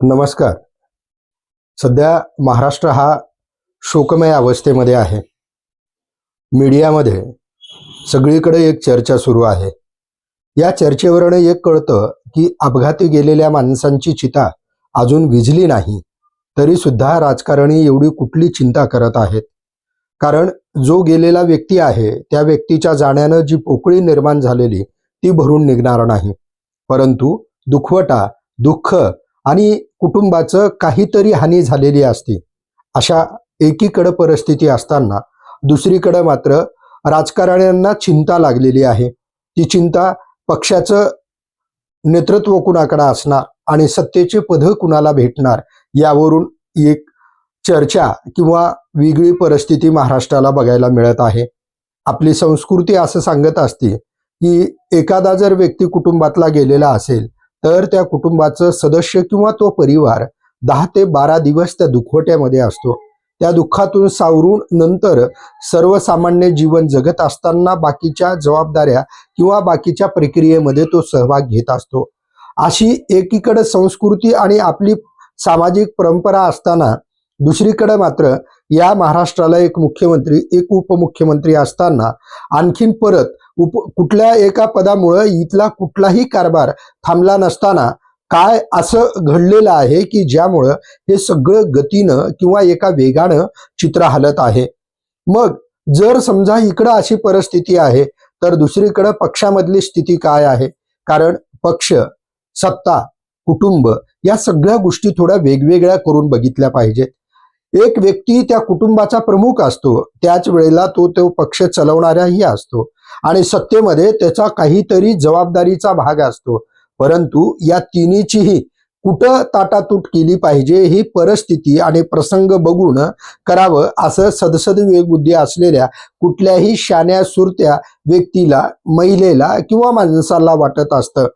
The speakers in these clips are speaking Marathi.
नमस्कार. सध्या महाराष्ट्र हा शोकमय अवस्थेमध्ये आहे. मीडियामध्ये सगळीकडे एक चर्चा सुरू आहे. या चर्चेवरून एक कळतं की अपघाती गेलेल्या माणसांची चिता अजून विझली नाही तरी सुद्धा राजकारणी एवढी कुठली चिंता करत आहेत. कारण जो गेलेला व्यक्ती आहे त्या व्यक्तीच्या जाण्यानं जी पोकळी निर्माण झालेली ती भरून निघणार नाही. परंतु दुखवटा दुःख आणि कुटुंबाचं काहीतरी हानी झालेली असते. अशा एकीकडं परिस्थिती असताना दुसरीकडं मात्र राजकारण्यांना चिंता लागलेली आहे. ती चिंता पक्षाचं नेतृत्व कुणाकडे असणार आणि सत्तेचे पद कुणाला भेटणार यावरून एक चर्चा किंवा वेगळी परिस्थिती महाराष्ट्राला बघायला मिळत आहे. आपली संस्कृती असं सांगत असते की एखादा जर व्यक्ती कुटुंबातला गेलेला असेल तर त्या कुटुंबाचं सदस्य किंवा तो परिवार दहा ते बारा दिवस त्या दुखवट्यामध्ये असतो. त्या दुःखातून सावरून नंतर सर्वसामान्य जीवन जगत असताना बाकीच्या जबाबदाऱ्या किंवा बाकीच्या प्रक्रियेमध्ये तो सहभाग घेत असतो. अशी एकीकडे संस्कृती आणि आपली सामाजिक परंपरा असताना दुसरीकडे मात्र या महाराष्ट्राला एक मुख्यमंत्री एक उपमुख्यमंत्री असताना आणखीन परत उप कुठल्या एका पदामुळं इथला कुठलाही कारभार थांबला नसताना काय असं घडलेलं आहे की ज्यामुळं हे सगळं गतीनं किंवा एका वेगानं चित्र हलत आहे? मग जर समजा इकडं अशी परिस्थिती आहे तर दुसरीकडं पक्षामधली स्थिती काय आहे? कारण पक्ष सत्ता कुटुंब या सगळ्या गोष्टी थोड्या वेगवेगळ्या करून बघितल्या पाहिजेत. एक व्यक्ती त्या कुटुंबाचा प्रमुख असतो त्याच वेळेला तो तो पक्ष चालवणाराही असतो. आणि सत्तेमध्ये त्याचा काहीतरी जबाबदारीचा भाग असतो. परंतु या तिन्हीचीही कुठं ताटातूट केली पाहिजे ही परिस्थिती आणि प्रसंग बघून करावं असं सदसद बुद्धी असलेल्या कुठल्याही शान्या सुरत्या व्यक्तीला महिलेला किंवा माणसाला वाटत असतं.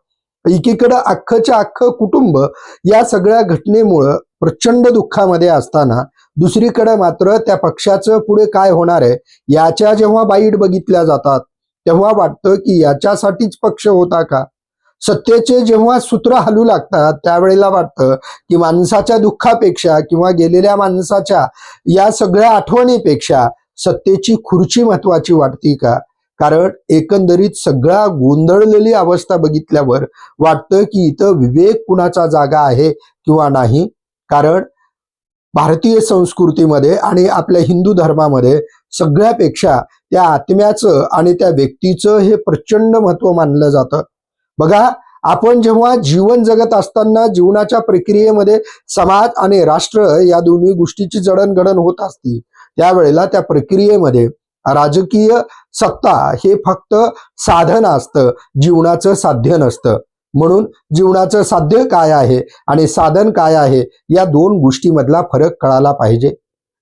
एकीकडं अख्खच्या अख्खं कुटुंब या सगळ्या घटनेमुळं प्रचंड दुःखामध्ये असताना दुसरीकडे मात्र त्या पक्षाचं पुढे काय होणार आहे याच्या जेव्हा बाईट बघितल्या जातात तेव्हा वाटतं की याच्यासाठीच पक्ष होता का? सत्तेचे जेव्हा सूत्र हलू लागतात त्यावेळेला वाटतं की माणसाच्या दुःखापेक्षा किंवा गेलेल्या माणसाच्या या सगळ्या आठवणीपेक्षा सत्तेची खुर्ची महत्वाची वाटती का? कारण एकंदरीत सगळा गोंधळलेली अवस्था बघितल्यावर वाटतं की इथं विवेक कुणाचा जागा आहे किंवा नाही? कारण भारतीय संस्कृतीमध्ये आणि आपल्या हिंदू धर्मामध्ये सगळ्यापेक्षा त्या आत्म्याचं आणि त्या व्यक्तीचं हे प्रचंड महत्त्व मानलं जातं. बघा आपण जेव्हा जीवन जगत असताना जीवनाच्या प्रक्रियेमध्ये समाज आणि राष्ट्र या दोन्ही गोष्टीची जडणघडण होत असती त्यावेळेला त्या प्रक्रियेमध्ये राजकीय सत्ता हे फक्त साधन असतं जीवनाचं साध्य नसतं. म्हणून जीवनाचं साध्य काय आहे आणि साधन काय आहे या दोन गोष्टीमधला फरक कळाला पाहिजे.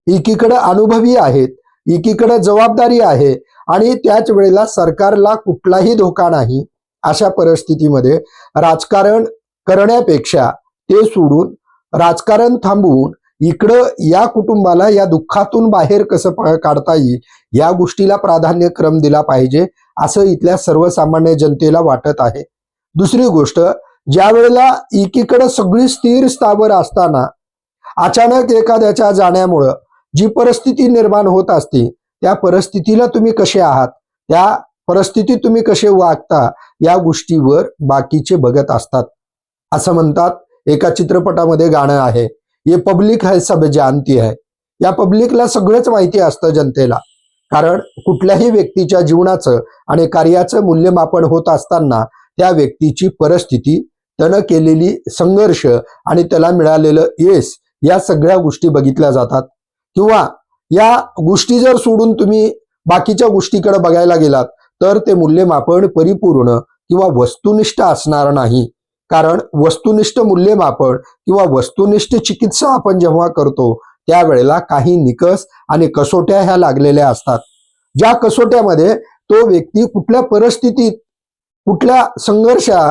एकीकडे अनुभवी आहेत एकीकडे जबाबदारी आहे आणि त्याच वेळेला सरकारला कुठलाही धोका नाही अशा परिस्थितीमध्ये राजकारण करण्यापेक्षा ते सोडून राजकारण थांबवून इकडं या कुटुंबाला या दुःखातून बाहेर कसं काढता येईल या गोष्टीला प्राधान्यक्रम दिला पाहिजे असं इथल्या सर्वसामान्य जनतेला वाटत आहे. दुसरी गोष्ट ज्या वेळेला एकीकडे सगळी स्थिर स्थावर असताना अचानक एखाद्याच्या जाण्यामुळं जी परिस्थिती निर्माण होत असते त्या परिस्थितीला तुम्ही कसे आहात? त्या परिस्थितीत तुम्ही कसे वागता? या गोष्टीवर बाकीचे बघत असतात. असं म्हणतात एका चित्रपटामध्ये गाणं आहे ये पब्लिक है सब जानती है. या पब्लिकला सगळंच माहिती असतं जनतेला. कारण कुठल्याही व्यक्तीच्या जीवनाचं आणि कार्याचं मूल्यमापन होत असताना त्या व्यक्तीची परिस्थिती त्यानं केलेली संघर्ष आणि त्याला मिळालेलं यश या सगळ्या गोष्टी बघितल्या जातात. किंवा या गोष्टी जर सोडून तुम्ही बाकीच्या गोष्टीकडे बघायला गेलात तर ते मूल्यमापन परिपूर्ण किंवा वस्तुनिष्ठ असणार नाही. कारण वस्तुनिष्ठ मूल्यमापन किंवा वस्तुनिष्ठ चिकित्सा आपण जेव्हा करतो त्यावेळेला काही निकस आणि कसोट्या ह्या लागलेल्या असतात. ज्या कसोट्यामध्ये तो व्यक्ती कुठल्या परिस्थितीत कुठल्या संघर्षा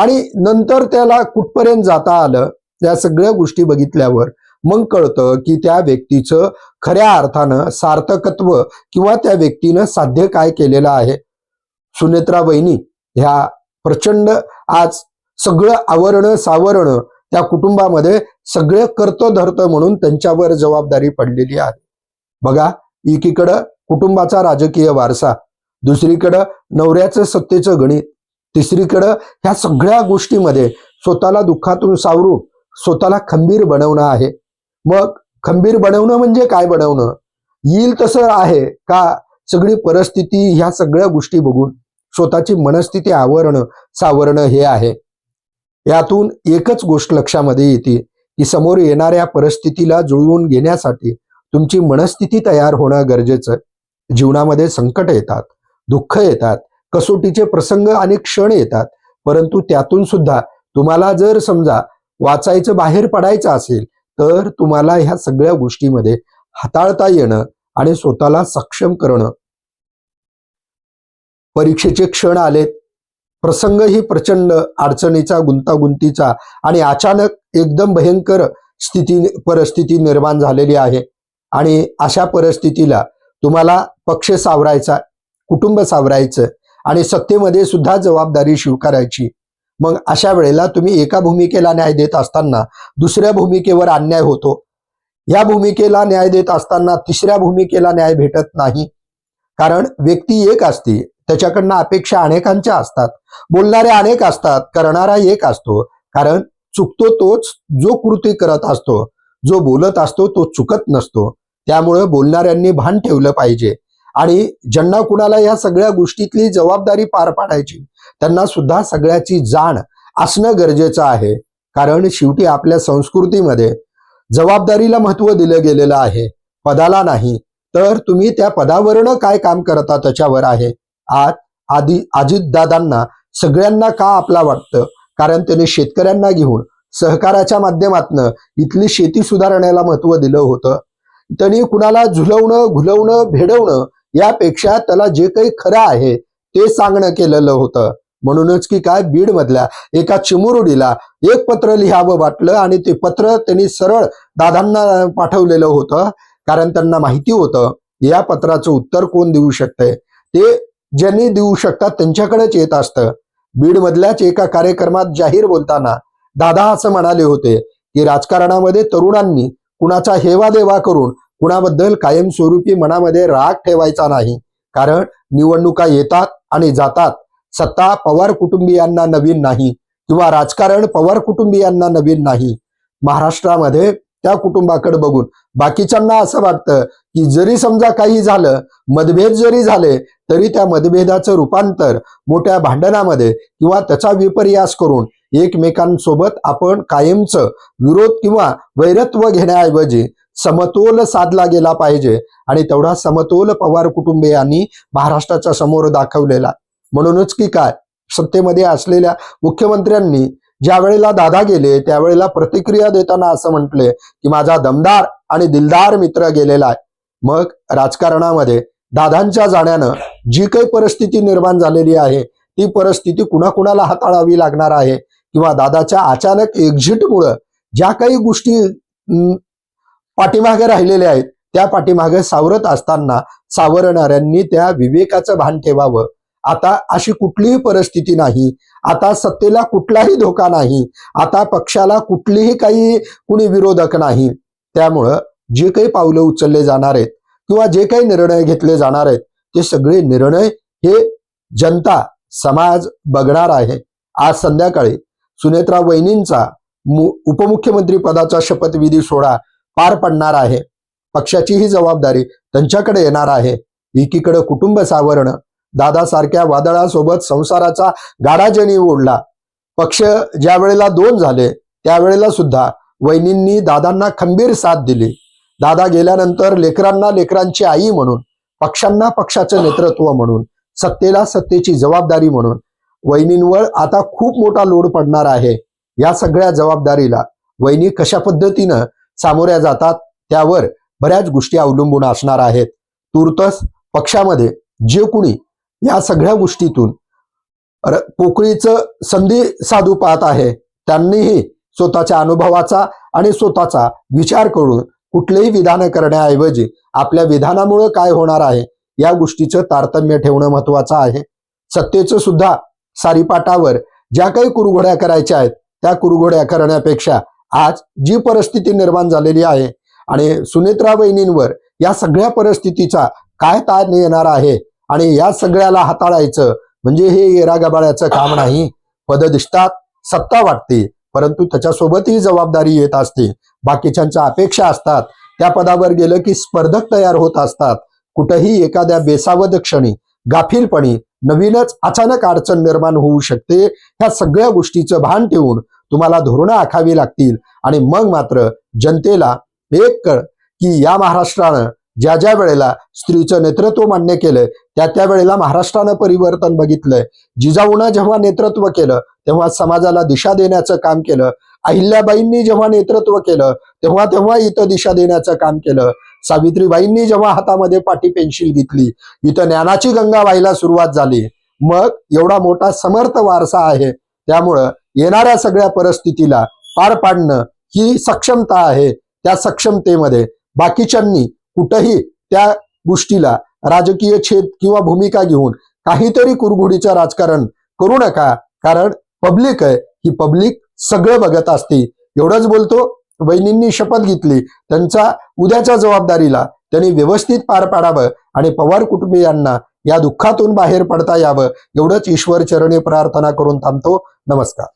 आणि नंतर त्याला कुठपर्यंत जाता आलं या सगळ्या गोष्टी बघितल्यावर मग कळतं की त्या व्यक्तीचं खऱ्या अर्थानं सार्थकत्व किंवा त्या व्यक्तीनं साध्य काय केलेलं आहे. सुनेत्रा वहिनी ह्या प्रचंड आज सगळं आवरणं सावरणं त्या कुटुंबामध्ये सगळे करतं धरतं म्हणून त्यांच्यावर जबाबदारी पडलेली आहे. बघा एकीकडं कुटुंबाचा राजकीय वारसा दुसरीकडं नवऱ्याचं सत्तेचं गणित तिसरीकडं ह्या सगळ्या गोष्टीमध्ये स्वतःला दुःखातून सावरून स्वतःला खंबीर बनवणं आहे. मग खंबीर बनवणं म्हणजे काय बनवणं? येईल तसं आहे का सगळी परिस्थिती ह्या सगळ्या गोष्टी बघून स्वतःची मनस्थिती आवरणं सावरणं हे आहे. यातून एकच गोष्ट लक्षामध्ये येते की समोर येणाऱ्या परिस्थितीला जुळवून घेण्यासाठी तुमची मनस्थिती तयार होणं गरजेचं जीवनामध्ये संकट येतात दुःख येतात कसोटीचे प्रसंग आणि क्षण येतात परंतु त्यातून सुद्धा तुम्हाला जर समजा वाचायचं बाहेर पडायचं असेल तर तुम्हाला ह्या सगळ्या गोष्टीमध्ये हाताळता येणं आणि स्वतःला सक्षम करणं. परीक्षेचे क्षण आलेत. प्रसंगही प्रचंड अडचणीचा गुंतागुंतीचा आणि अचानक एकदम भयंकर स्थिती परिस्थिती निर्माण झालेली आहे. आणि अशा परिस्थितीला तुम्हाला पक्ष सावरायचा कुटुंब सावरायचं आणि सत्तेमध्ये सुद्धा जबाबदारी स्वीकारायची. मग अशा वेळेला तुम्ही एका भूमिकेला न्याय देत असताना दुसऱ्या भूमिकेवर अन्याय होतो. या भूमिकेला न्याय देत असताना तिसऱ्या भूमिकेला न्याय भेटत नाही. कारण व्यक्ती एक असते त्याच्याकडनं अपेक्षा अनेकांच्या असतात. बोलणारे अनेक असतात करणारा एक असतो. कारण चुकतो तोच जो कृती करत असतो जो बोलत असतो तो चुकत नसतो. त्यामुळे बोलणाऱ्यांनी भान ठेवलं पाहिजे. आणि ज्यांना कुणाला या सगळ्या गोष्टीतली जबाबदारी पार पाडायची त्यांना सुद्धा सगळ्याची जाण असणं गरजेचं आहे. कारण शेवटी आपल्या संस्कृतीमध्ये जबाबदारीला महत्त्व दिलं गेलेलं आहे पदाला नाही. तर तुम्ही त्या पदावरनं काय काम करता त्याच्यावर आहे? आज आधी अजितदादांना सगळ्यांना का आपला वाटतं? कारण त्यांनी शेतकऱ्यांना घेऊन सहकाराच्या माध्यमातनं इथली शेती सुधारण्याला महत्त्व दिलं होतं. त्यांनी कुणाला झुलवणं घुलवणं भेडवणं यापेक्षा त्याला जे काही खरं आहे ते सांगणं केलेलं होतं. म्हणूनच की काय बीड मधल्या एका चिमुरुडीला एक पत्र लिहावं वाटलं आणि ते पत्र त्यांनी सरळ दादांना पाठवलेलं होतं कारण त्यांना माहिती होतं या पत्राचं उत्तर कोण देऊ शकतंय ते ज्यांनी देऊ शकतात त्यांच्याकडेच येत असतं. बीड मधल्याच एका कार्यक्रमात जाहीर बोलताना दादा असं म्हणाले होते की राजकारणामध्ये तरुणांनी कुणाचा हेवा देवा करून कुणाबद्दल कायमस्वरूपी मनामध्ये राग ठेवायचा नाही. कारण निवडणुका येतात आणि जातात. सत्ता पवार कुटुंबियांना नवीन नाही किंवा राजकारण पवार कुटुंबियांना नवीन नाही. महाराष्ट्रामध्ये त्या कुटुंबाकडे बघून बाकीच्यांना असं वाटतं की जरी समजा काही झालं मतभेद जरी झाले तरी त्या मतभेदाचं रूपांतर मोठ्या भांडणामध्ये किंवा त्याचा विपर्यास करून एकमेकांसोबत आपण कायमचं विरोध किंवा वैरत्व घेण्याऐवजी समतोल साधला गेला पाहिजे. आणि तेवढा समतोल पवार कुटुंबियांनी महाराष्ट्राच्या समोर दाखवलेला. म्हणूनच की काय? सत्तेमध्ये असलेल्या मुख्यमंत्र्यांनी ज्या वेळेला दादा गेले त्यावेळेला प्रतिक्रिया देताना असं म्हटले की माझा दमदार आणि दिलदार मित्र गेलेला आहे. मग राजकारणामध्ये दादांच्या जाण्यानं जी काही परिस्थिती निर्माण झालेली आहे ती परिस्थिती कुणाकुणाला हाताळावी लागणार आहे? किंवा दादाच्या अचानक एक्झिटमुळं ज्या काही गोष्टी पाठीमागे राहिलेले आहेत. त्या पाठीमागे सावरत असताना सावरणाऱ्यांनी त्या विवेकाचं भान ठेवावं. आता अशी कुठलीही परिस्थिती नाही. आता सत्तेला कुठलाही धोका नाही. आता पक्षाला कुठलीही काही कुणी विरोधक नाही. त्यामुळं जे काही पावलं उचलले जाणार आहेत किंवा जे काही निर्णय घेतले जाणार आहेत ते सगळे निर्णय हे जनता समाज बघणार आहे. आज संध्याकाळी सुनेत्रा वहिनींचा मु- उपमुख्यमंत्री पदाचा शपथविधी सोहळा पार पडणार आहे. पक्षाची ही जबाबदारी त्यांच्याकडे येणार आहे. एकीकडे कुटुंब सावरणं दादासारख्या वादळासोबत संसाराचा गाडाजणी ओढला. पक्ष ज्या वेळेला दोन झाले त्यावेळेला सुद्धा वहिनींनी दादांना खंबीर साथ दिली. दादा गेल्यानंतर लेकरांना लेकरांची आई म्हणून पक्षांना पक्षाचं नेतृत्व म्हणून सत्तेला सत्तेची जबाबदारी म्हणून. वहिनींवर आता खूप मोठा लोड पडणार आहे. या सगळ्या जबाबदारीला वहिनी कशा पद्धतीनं सामोऱ्या जातात त्यावर बऱ्याच गोष्टी अवलंबून असणार आहेत. तुर्तस पक्षामध्ये जे कुणी या सगळ्या गोष्टीतून पोकळीचं संधी साधू पाहत आहे त्यांनीही स्वतःच्या अनुभवाचा आणि स्वतःचा विचार करून कुठलेही विधान करण्याऐवजी आपल्या विधानामुळं काय होणार आहे या गोष्टीचं तारतम्य ठेवणं महत्वाचं आहे. सत्तेचं सुद्धा सारीपाटावर ज्या काही कुरघोड्या करायच्या आहेत त्या कुरघोड्या करण्यापेक्षा आज जी परिस्थिती निर्माण झालेली आहे आणि सुनेत्रा वहिनींवर या सगळ्या परिस्थितीचा काय ताण येणार आहे आणि या सगळ्याला हाताळायचं म्हणजे हे येरा गबाळ्याचं काम नाही. पद दिसतात सत्ता वाटते परंतु त्याच्यासोबतही जबाबदारी येत असते. बाकीच्यांच्या अपेक्षा असतात. त्या पदावर गेलं की स्पर्धक तयार होत असतात. कुठंही एखाद्या बेसावध क्षणी गाफीलपणी नवीनच अचानक अडचण निर्माण होऊ शकते. ह्या सगळ्या गोष्टीचं भान ठेवून तुम्हाला धोरणं आखावी लागतील. आणि मग मात्र जनतेला एक कळ की या महाराष्ट्रानं ज्या ज्या वेळेला स्त्रीचं नेतृत्व मान्य केलंय त्या त्या वेळेला महाराष्ट्रानं परिवर्तन बघितलंय. जिजाऊनं जेव्हा नेतृत्व केलं तेव्हा समाजाला दिशा देण्याचं काम केलं. अहिल्याबाईंनी जेव्हा नेतृत्व केलं तेव्हा तेव्हा इथं दिशा देण्याचं काम केलं. सावित्रीबाईंनी जेव्हा हातामध्ये पाठी पेन्शिल घेतली इथं ज्ञानाची गंगा व्हायला सुरुवात झाली. मग एवढा मोठा समर्थ वारसा आहे. त्यामुळं येणाऱ्या सगळ्या परिस्थितीला पार पाडणं ही सक्षमता आहे. त्या सक्षमतेमध्ये बाकीच्यांनी कुठंही त्या गोष्टीला राजकीय छेद किंवा भूमिका घेऊन काहीतरी कुरघुडीचं राजकारण करू नका कारण पब्लिक आहे. ही पब्लिक सगळं बघत असते. एवढंच बोलतो वहिनींनी शपथ घेतली त्यांचा उद्याच्या जबाबदारीला त्यांनी व्यवस्थित पार पाडावं आणि पवार कुटुंबियांना या दुःखातून बाहेर पडता यावं एवढंच ईश्वर चरणी प्रार्थना करून थांबतो. नमस्कार.